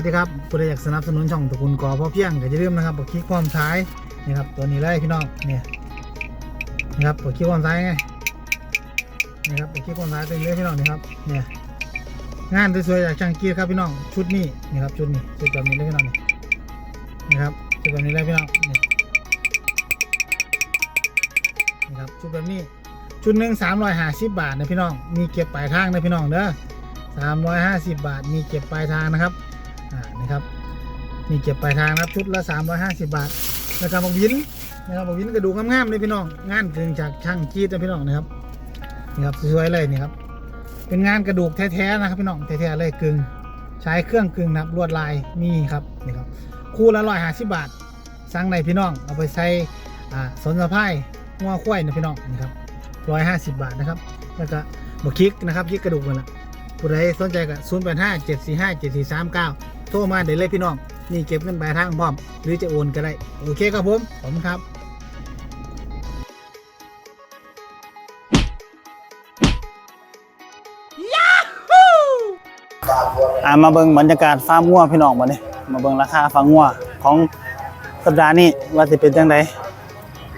สวัสดีครับผู้ใดอยากสนับสนุนช่องตะกูลกอพ่อเพียงก็อย่าลืมนะครับกดคลิกความซ้ายนี่ครับตัวนี้เลยพี่น้องเนี่ยนะครับกดคลิกความซ้ายไงนี่ครับกดคลิกความซ้ายตัวนี้เลยพี่น้องนี่ครับเนี่ยงานสวยๆจากช่างกีดครับพี่น้องชุดนี้นี่ครับชุดนี้ชุดแบบนี้เลยพี่น้องนี่นี่ครับชุดแบบนี้เลยพี่น้องนี่นี่ครับชุดแบบนี้ชุดหนึ่งสามร้อยห้าสิบบาทนะพี่น้องมีเก็บปลายทางนะพี่น้องเด้อสามร้อยห้าสิบบาทมีเก็บปลายทางนะครับ อ่านะครับมีเก็บปลายทางนะครับชุดละสามร้อยห้าสิบบาทนะครับบอกวินนะครับบอกวินกระดูกงามๆเลยพี่น้องงานกึ่งจากช่างจีดนะพี่น้องนะครับนี่ครับสวยๆเลยนี่ครับเป็นงานกระดูกแท้ๆนะครับพี่น้องแท้ๆเลยกึ่งใช้เครื่องกึ่งนับลวดลายมีครับนี่ครับคู่ละร้อยห้าสิบบาทสั่งในพี่น้องเอาไปใส่อ่าสนสะพายงัวควายนะพี่น้องนี่ครับร้อยห้าสิบบาทนะครับแล้วก็บกคลิกนะครับคิกกระดูกมันละผู้ใดสนใจก็ศูนย์แปดห้าเจ็ดสี่ห้าเจ็ดสี่สามเก้า โทรมาเดี๋ยวเลยพี่น้อง นี่เก็บเงินปลายทางพร้อม หรือจะโอนก็ได้ โอเคครับผม ผมครับอ่ามาเบิ่งบรรยากาศฟาร์มงัวพี่น้องมาเนี่ยมาเบิ่งราคาฟาร์มงัวของสัปดาห์นี้ว่าสิเป็นจังได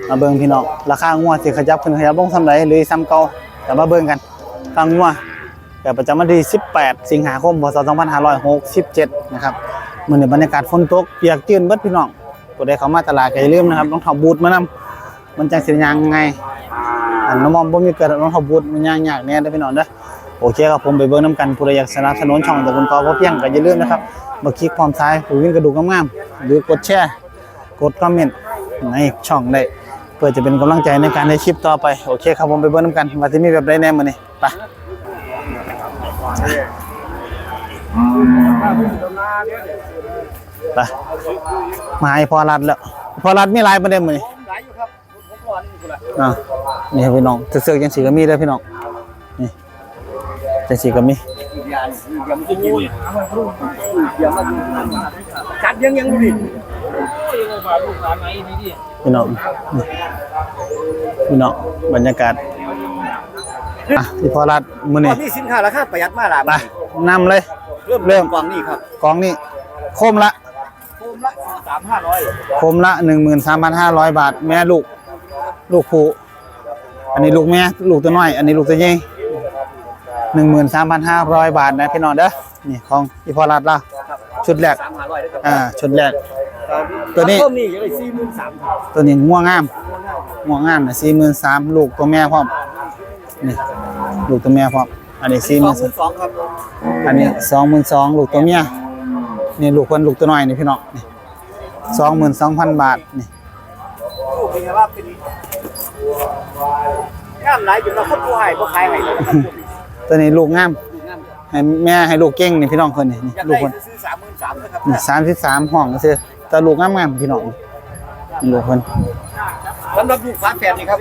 มาเบิ่งพี่น้องราคางัวสิขยับขึ้นขยับลงทำไรหรือซ้ำเก่าแต่มาเบิ่งกันฟาร์มงัว แต่ประจำวันที่ 18 สิงหาคม พศ 2567 นะครับมื้อนี้บรรยากาศฝนตกเปียกจื้นเบิดพี่น้องผู้ใดเข้ามาตลาดก็อย่าลืมนะครับรองเท้าบูทมานำมันจังสิย่างไงอันน้ำมอมบ่มีเกิดรองเท้าบูทมันยางยากแน่เด้อพี่น้องเด้อโอเคครับผมไปเบิ่งน้ำกันผู้ใดอยากสนับสนุนช่องตะกุนกอพอเพียงก็อย่าลืมนะครับมาคลิกความซ้ายผู้วิ่งกระดูกงามๆหรือกดแชร์กดคอมเมนต์ในช่องได้เพื่อจะเป็นกำลังใจในการในคลิปต่อไปโอเคครับผมไปเบิ่งน้ำกันว่าจะมีแบบใดแน่มื้อนี้ไป ไปมาให้พอรัดแล้ว พอรัดมีหลายประเด็นมื้อนี้หลายอยู่ครับผมรอนี่กูละอ่านี่ครับพี่น้องเสือกๆจังสีก็มีเด้อพี่น้องนี่จังสีก็มียาอย่ามากินอยู่อย่ามาจัดยังยังดูดิพี่น้องนี่พี่น้องบรรยากาศ อะพี่พอรัดมื้อตนี้อนนี้สินค้าราคาประหยัดมากล่ะไปนำเลย เริ่มเริ่เริ่ม มกล่องนี่ครับกองนี้โคมละ โคมละสามห้าร้อยโคมละ 13,500 บาท แม่ลูก ลูกผู้อันนี้ลูกแม่ลูกตัวน้อย อันนี้ลูกตัวใหญ่13,500 บาทนะพี่น้องเด้อนี่ของพี่พอรัดละชุดแรกสามห้าร้อยได้ครับอ่าชุดแรก ตัวนี้ต้มนี่ยังได้สี่หมื่นสามครับตัวนี้ง่วงงามง่วงงามนะสี่หมื่นสามลูกตัวแม่พร้อม นี่ลูกตัวแม่พร้อมอันนี้สี่หสอมื่งนหมื่นสองครับอันนี้สองหมื่นสองลูกตัวเมียนี่ลูกคนลูกตัวน้อยนี่พี่น้องนี่สองหมื่นสองพันบาทนี่ลูกเป็นไงว่าเป็นงามหลายจนเราคนผู้ให้บ่ขายให้เลยนะครับตัวนี้ลูกงามลูกงามให้แม่ให้ลูกเก่งนี่พี่น้องคนนี่นี่อยากลูกได้คนซื้อสามหมื่นสามนะครับนี่สามสิบสามห้องก็คือแต่ลูกงามงามพี่น้องนี่ลูกคนสำหรับลูกฟ้าแฝดนี่ครับ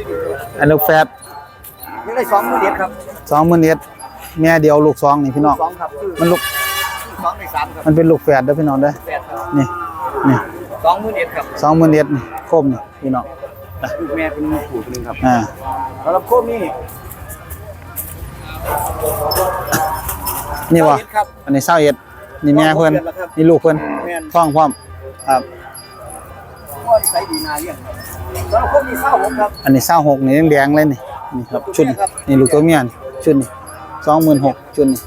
อันลูกแฝด ยังได้สองหมื่นเอ็ดครับสองหมื่นเอ็ดแม่เดียวลูกสองนี่พี่น้องสองครับคือมันลูกสองในสามครับมันเป็นลูกแฝดเด้อพี่น้องเด้อแฝดครับนี่นี่สองหมื่นเอ็ดครับสองหมื่นเอ็ดนี่โคมนี่พี่น้องลูกแม่เป็นผู้คนหนึ่งครับอ่าสำหรับโคมนี่นี่วะเอ็ดครับอันนี้เศร้าเอ็ดนี่แม่เพื่อนนี่ลูกเพื่อนแม่นท้องพร้อมครับว่าใส่ดีนาเลี้ยงครับสำหรับโคมนี่เศร้าผมครับอันนี้เศร้าหกนี่แดงๆเลยนี่ นี่ครับชุดนี่นี่ลูกตัวเมียนี่ชุดนี่สองหมื่นหกชุดนี่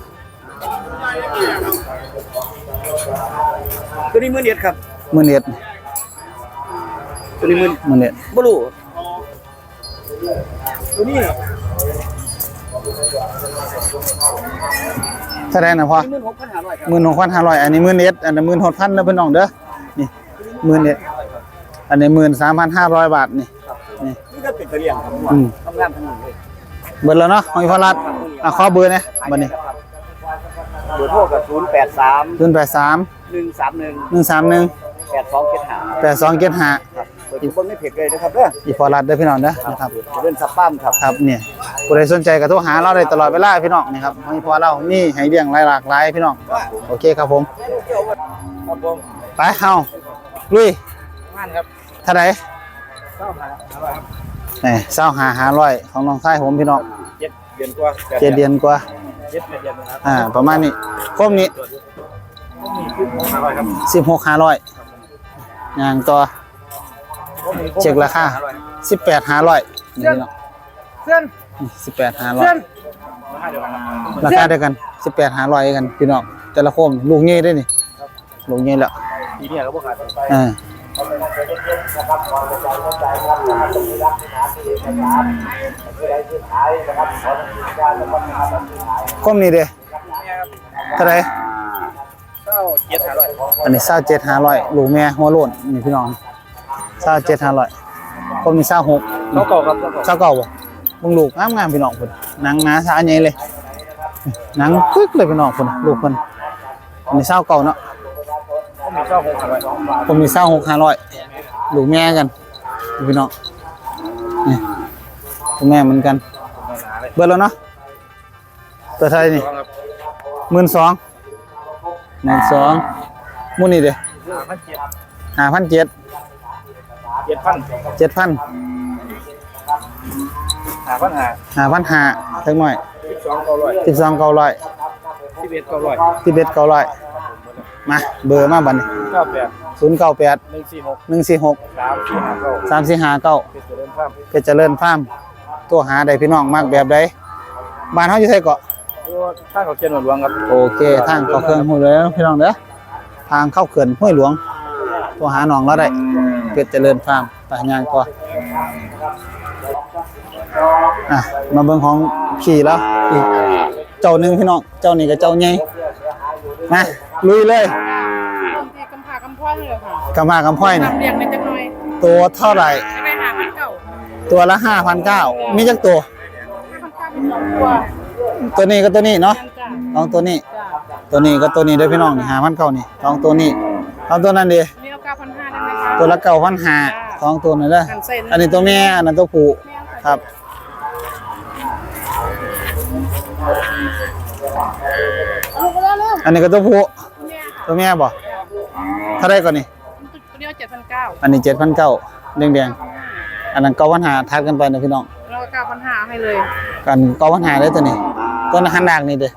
ตัวนี้หมื่นเอ็ดครับหมื่นเอ็ดตัวนี้หมื่นหมื่นเอ็ดบลูตัวนี้เท่าไหรนะพ่อหมื่นหกพันห้าร้อยครับหมื่นหกพันห้าร้อยอันนี้หมื่นเอ็ดอันนี้หมื่นหกพันนะเพื่อนน้องเด้อนี่หมื่นเอ็ดอันนี้หมื่นสามพันห้าร้อยบาทนี่นี่นี่ก็ เป็นตัวเลี้ยงครับอืม ทำงานทั้งหมดเลยเบิดแล้วเนาะของอีพอรัดอะขอเบอร์นะบัดนี้เบอร์โทรกับศูนย์แปดสามศูนย์แปดสามหนึ่งสามหนึ่งหนึ่งสามหนึ่งแปดสองเจ็ดห้าแปดสองเจ็ดห้าครับเปิดอยู่บนไม่เพจเลยนะครับเด้ออีพอรัดเด้อพี่น้องเด้อนะครับเล่นซับปั้มครับ ครับเนี่ยผู้ใดสนใจก็โทรหาเราได้ตลอดเวลาพี่น้องนะครับให้พอเรานี่ให้เลี้ยงหลายหลากหลายพี่น้องโอเคครับผมครับผมไปเฮาลุยงานครับเท่าไหร่เศร้าหาครับ นี่เศร้าหาหาร้อยของน้องชายผมพี่น้องเจ็ดเดือนกว่าเจ็ดเดือนกว่าเจ็ดแปดเดือนนะครับอ่า ประมาณนี้คมนี้ผมนี่คือของอร่อยครับสิบหกห้าร้อยยางต่อเช็คราคาสิบแปดห้าร้อยนี่พี่น้องเส้นสิบแปดห้าร้อยเส้นราคาเดียวกันครับราคาเดียวกันสิบแปดห้าร้อยกันพี่น้องแต่ละโคมลูกเงี้ยได้นี่ลูกเงี้ยแล้วที เนี่ยก็บ่ขาดอ่าก้มนี่เด้เท่าไหรเก้าเจ็ดห้าร้อยอันนี้เศร้าเจ็ดห้าร้อยลูกแม่หัวโล้นนี่พี่น้องเศร้าเจ็ดห้าร้อยก้มนี่เศร้าหกเก้าเก่าครับเก้าเก่าเศร้าเก่าบ่มึงลูกงามงามๆพี่น้องพุ่นหนังหนาสาใหญ่เลยหนังปึ๊กเลยพี่น้องพุ่นลูกพุ่นอันนี้เศร้าเก่าเนาะ ผมมีเก้าหกห้าร้อยผมมีเศร้าหกห้าร้อยลูกแม่กันพี่น้องนี่ลูกแม่เหมือนกันหนาเลยเบิดแล้วเนาะตัวไทยนี่ครับหมื่นสองหมื่นสองมูนี่เด้ห้าพันเจ็ดห้าพันเจ็ดเจ็ดพันเจ็ดพันห้าพันห้าห้าพันห้าเท่าหน่อยสิบสองเก้าร้อยสิบสองเก้าร้อยสิบเอ็ดเก้าร้อยสิบเอ็ดเก้าร้อย มาเบอร์มาบัดนี้เก้าแปดศูนย์เก้าแปดหนึ่งสี่หกหนึ่งสี่หกสามสี่ห้าเก้าสามสี่ห้าเก้าเป็นตัวเริ่มข้ามเพชรเจริญฟาร์มตัวหาได้พี่น้องมากแบบใดบ้านเขาอยู่ไสเกาะตัวข้างเขาเขียนหนวดหลวงครับโอเคทางเข้าเครื่องห้วยเลยพี่น้องเด้อทางเข้าเขื่อนห้วยหลวง ตัวหาหนองแล้วได้เพชรเจริญฟาร์มตายางกว่าอะมาเบิ่งของขี่แล้วอีกเจ้าหนึ่งพี่น้องเจ้านี่กับเจ้าใหญ่มา ลุยเลยเรียกกำพากำพ่อยเลยค่ะกำมากำพ้อยนี่ทำเรียงในจังหน่อยตัวเท่าไหร่จะไปหาพันเก่าตัวละห้าพันเก้ามีจักตัวห้าพันเก้าเป็นสองตัวตัวนี้ก็ตัวนี้เนาะ นั่นจ้ะลองตัวนี้ จ้ะตัวนี้ก็ตัวนี้เด้วยพี่น้องนี่หาพันเก้านี่ลองตัวนี้ลองตัวนั้นดินี่เอาเก้าพันห้าได้ไหมคะ ตัวละเก้าพันหาสองตัวนี่เด้อหันเส้น อันนี้ตัวแม่อันนั้นตัวผู้แม่เอาครับเอาไปแล้วเร็วอันนี้ก็ตัวผู้แม่ค่ะ ตัวแม่บ่เท่าไรก่อนนี่ตัวเดียวเจ็ดพันเก้าอันนี้เจ็ดพันเก้าแดงๆอันนั้นเก้าพันหาทัดกันไปนะพี่น้องแล้วก็เก้าพันห้าให้เลย กันเก้าพันหาได้ตัวนี้ตัวนั้นหันดากนี่เด้อ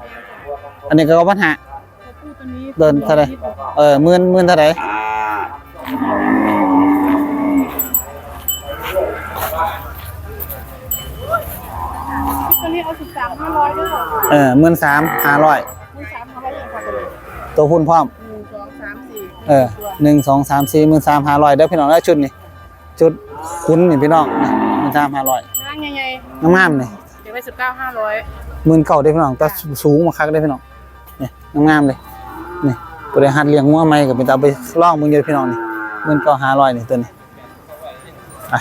อันนี้ก็เก้าพันหาตัวผู้ตัวนี้เดินเท่าไหร่เออหมื่นหมื่นเท่าไรตัวนี้เอาสิบสามห้าร้อยด้วยค่ะเออหมื่นสามห้าร้อย ตัวนี้ตัวพุ่นพร้อมหนึ่งสองสามสี่เออหนึ่งสองสามสี่หมื่นสามห้าร้อยเด้อพี่น้องแล้วชุดนี่ชุดคุ้นนี่พี่น้องหมื่นสามห้าร้อยนั่งใหญ่งามๆนี่ๆเดี๋ยวไปสิบเก้าห้าร้อยหมื่นเก่าได้อพี่น้องแต่สูงมาคักได้อพี่น้องนี่งามๆเลยนี่บริหารเลี้ยงงัวใหม่กับเป็นตาไปล่องมึงเยอะพี่น้องนี่หมื่นเก้าห้าร้อยนี่ตัวนี้อะ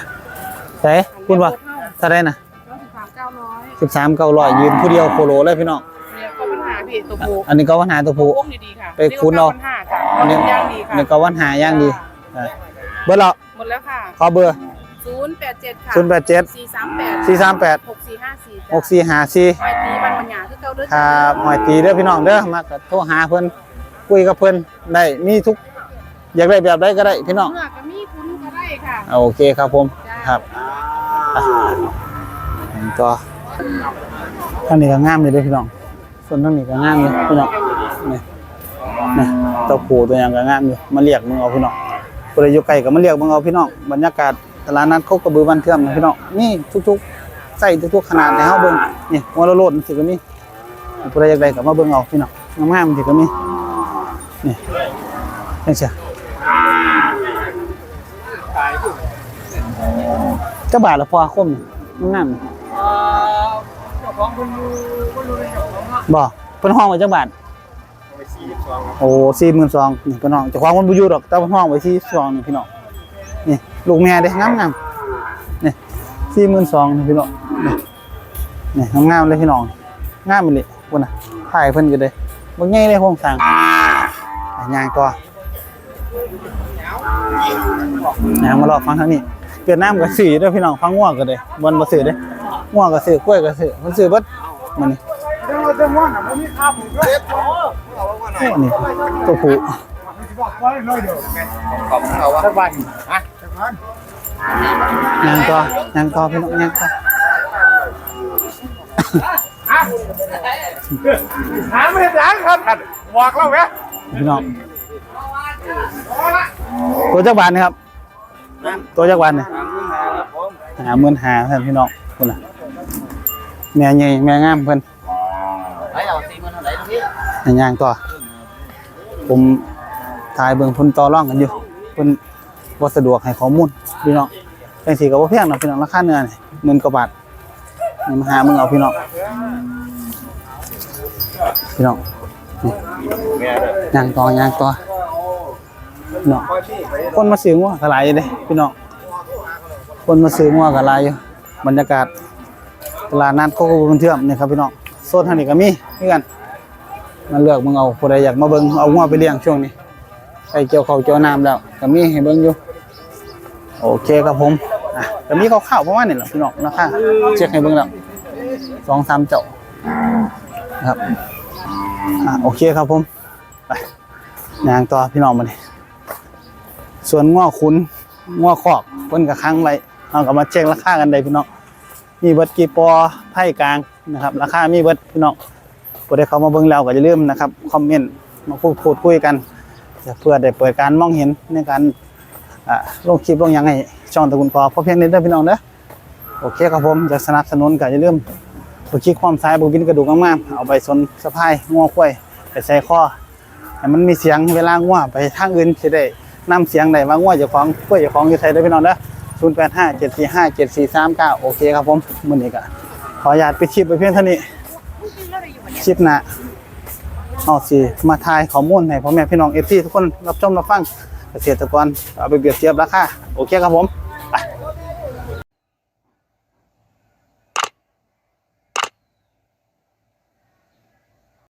ใช่คุณว่าเท่าไรนะแล้วสิบสามเก้าร้อยสิบสามเก้าร้อยยืนผู้เดียวโคโลเลยพี่น้องเนี่ยก็ปัญหา พี่ตัวผู้อันนี้ก็วันหาตัวผู้พวกดีๆค่ะไปคุ้นเอาปัญหาค่ะอันนี้ย่างดีอัค่ะนนี้ก็วันหาย่างดีอะเบอร์เราหมดแล้วค่ะขอเบอร์ ศูนย์แปดเจ็ดค่ะศูนย์แปดเจ็ดสี่สามแปดสี่สามแปด หกสี่ห้าสี่หกสี่ห้าสี่ไปตีบันปัญญาคือเก่าเด้อครับหอยตีเด้อพี่น้องเด้อมาก็โทรหาเพิ่นคุยกับเพิ่นได้มีทุก อยากได้แบบใดก็ได้พี่น้องเมื่อก็มีคุณก็ได้ค่ะโอเคครับผมครับอะอันต่อท่านนี้ก็งามเลยเด้อพี่น้อง ส่วนท่านนี้ก็งามเลยพี่น้องนี่นี่เต้าปูตัวอย่างก็งามอยู่มาเรียกมึงเอาพี่น้องผู้ใดอยู่ไกลก็มาเรียกมึงเอาพี่น้องบรรยากาศตลาดนัดโคกระบือบ้านเทื่อมนะพี่น้องนี่ทุกๆใส่ทุกๆขนาดให้เฮาเบิ่งนี่หัวละโลดสิก็มีผู้ใดอยากได้ก็มาเบิ่งเอาพี่น้องงามๆสิก็มีนี่จังซี่ก็บาทละพอคมนี่งามๆเจ้า ของคนอยู่คนรู้เลยเจ้าของเนาะบ่เพิ่นห้องไว้จักบาทไปสี่สิบสองครับโอ้สี่หมื่นสองนี่พี่น้องเจ้าของมันบ่อยู่ดอกแต่ว่าห้องไว้ที่สองนี่พี่น้องนี่ลูกแม่เด้งามงามๆนี่สี่หมื่นสองนี่พี่น้องนี่นี่งามๆเลยพี่น้องงามเลยพุ่นน่ะถ่ายเพิ่นก็ได้บ่ใหญ่เลยโครงสร้างอะย่างต่อย่างมารอฟังทางนี้เวียดนามก็ซื้อเด้อพี่น้องฟังง่วงก็ได้บ่นบ่ซื้อเด้ ง่วงก็ซื้อกล้วยก็ซื้อมันซื้อเบิดมันนี่เรื่องเรื่องว่าน่ะมันมีค่าผมด้วยโอ้นี่ตัวผู้บอกไว้น้อยเดียวขอบคุณเขาว่าสักวันอะสักวันยังต่อยังต่อพี่น้องยังต่อหาไม่เห็นหลังครับบอกเราไหมพี่น้องตัวจักรบาลนะครับ ตัวจักรบาลเนี่ยหาหมื่นหาท่านพี่น้องคนน่ะ แม่ใหญ่แม่งามเพิ่นไปเอาสี่หมื่นเท่าไหร่พี่ให้ย่างต่อ ผมถ่ายเบิ่งเพิ่นต่อรองกันอยู่เพิ่นบ่สะดวกให้ข้อมูลพี่น้องจังซี่ก็บ่แพงเนาะพี่น้องราคาเนื้อนี่หมื่นกว่าบาทนี่มาหามึงเอาพี่น้องพี่น้องย่างต่อย่างต่อพี่น้องคนมาซื้องัวก็หลายอยู่เด้พี่น้องคนมาซื้องัวก็หลายอยู่บรรยากาศ ตลาดนัดโคกบุญเทื่อมนี่ครับพี่น้องโซนทางนี้ก็มีคือกันมาเลือกมึงเอาผู้ใดอยากมาเบิ่งเอางัวไปเลี้ยงช่วงนี้ใส่เกี่ยวข้าเกี่ยวน้ำแล้วก็มีให้เบิ่งอยู่โอเคครับผมอะก็มีข้าวๆประมาณนี้แหละพี่น้องราคาเช็คให้เบิ่งแล้วสองสามเจ้าะครับอะโอเคครับผมไปยางต่อพี่น้องมานี่ส่วนงัวขุนงัวคอกเพิ่นก็ค้างไว้เอาก็มาเช็คราคากันได้พี่น้อง มีเบิดกี่ปอไผ่กลางนะครับ ราคามีเบิดพี่น้องผู้ใดเข้ามาเบิ่งแล้วก็อย่าลืมนะครับคอมเมนต์มาพูดพูดคุยกันเพื่อได้เปิดการมองเห็นในการอ่าลงคลิปลงยังให้ช่องตะกุนกอพอเพียงนี้เด้พี่น้องเด้อโอเคครับผมจะสนับสนุนก็อย่าลืมบุคลิกความซ้ายบุบินกระดูกงามๆเอาไปสนสะพายงัวควยไปใส่คอให้มันมีเสียงเวลางัวไปทางอื่นสิได้นำเสียงได้ว่างัวเจ้าของควยเจ้าของอยู่ได้พี่น้องเด้อ 0857457439 โอเคครับผมมือนี้ก็ขออนุญาตไปชิปไปเพียงเท่านี้ชิปนะเอาสิมาทายข้อมูลให้พ่อแม่พี่น้องเอฟซีทุกคนรับชมรับฟังเกษตรกรเอาไปเปรียบเทียบราคาโอเคครับผม